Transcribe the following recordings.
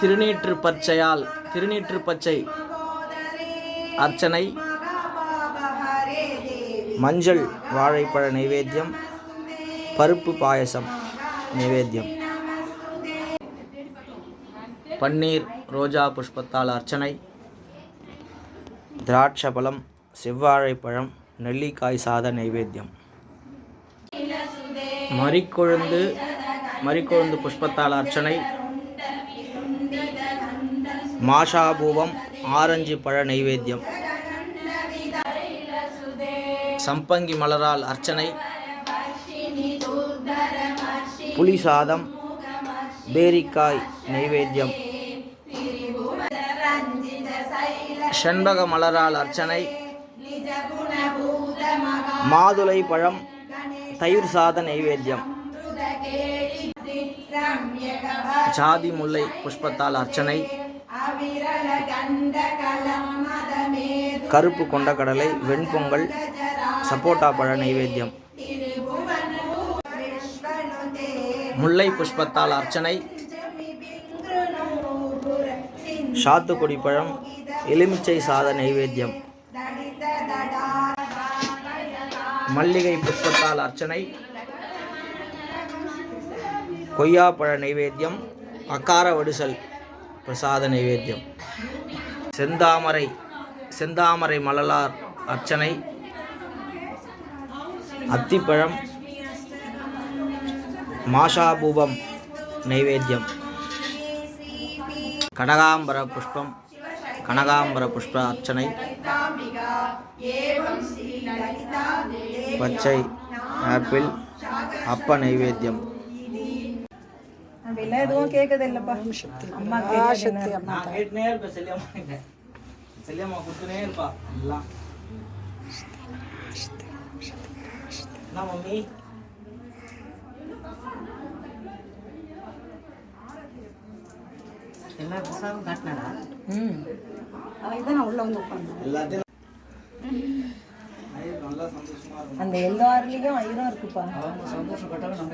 திருநீற்று பச்சையால் திருநீற்று பச்சை அர்ச்சனை. மஞ்சள் வாழைப்பழ நைவேத்தியம் பருப்பு பாயசம் நைவேத்தியம். பன்னீர் ரோஜா புஷ்பத்தால் அர்ச்சனை. திராட்சபலம் செவ்வாழைப்பழம் நெல்லிக்காய் சாத நைவேத்தியம். மறிக்கொழுந்து மறிக்கொழுந்து புஷ்பத்தால் அர்ச்சனை. மாஷாபூவம் ஆரஞ்சு பழ நைவேத்தியம். சம்பங்கி மலரால் அர்ச்சனை. புளி சாதம் பேரிக்காய் நைவேத்தியம். செண்பக மலரால் அர்ச்சனை. மாதுளை பழம் தயிர் சாத நைவேத்தியம். ஜாதி முல்லை புஷ்பத்தால் அர்ச்சனை. கருப்பு கொண்டக்கடலை வெண்பொங்கல் சப்போட்டா பழ நைவேத்தியம். முல்லை புஷ்பத்தால் அர்ச்சனை சாத்துக்குடி பழம் எலுமிச்சை சாத நைவேத்தியம். மல்லிகை புஷ்பத்தால் அர்ச்சனை கொய்யாப்பழ நைவேத்தியம் அக்கார வடிசல். பிரசாத நைவேத்தியம். செந்தாமரை செந்தாமரை மலலார் அர்ச்சனை. அத்திப்பழம் மாஷாபூபம் நைவேத்தியம். கனகாம்பர புஷ்பம் கனகாம்பர புஷ்ப அர்ச்சனை. பச்சை ஆப்பிள் அப்ப நைவேத்தியம். அப்படிலாம் எதுவும் கேட்கறது இல்லப்பா அம்மா கேட்கறது நான் கேட்டுனே இருப்பேன் செல்லியம்மா கிட்ட. செல்லியம்மா கொடுத்துனே இருப்பா எல்லாம். என்ன மம்மி எல்லா ம். அதுக்கு தான் நான் உள்ள வந்து உட்காந்தேன் எல்லாத்தையும் அந்த எல்லாருலேயும் ஐரம் இருக்குப்பா. அவங்க சந்தோஷப்பட்டாலும் நம்ம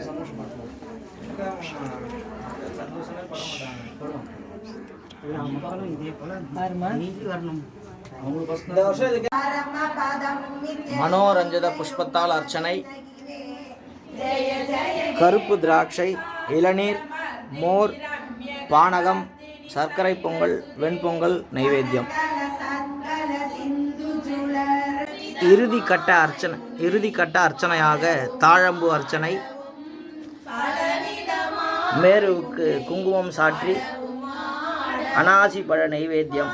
மனோரஞ்சித புஷ்பத்தால் அர்ச்சனை. கருப்பு திராட்சை இளநீர் மோர் பானகம் சர்க்கரை பொங்கல் வெண்பொங்கல் நைவேத்தியம். இறுதி கட்ட அர்ச்சனை இறுதி கட்ட அர்ச்சனையாக தாழம்பு அர்ச்சனை. மேருவுக்கு குங்குமம் சாற்றி அனாசி பழ நைவேத்தியம்.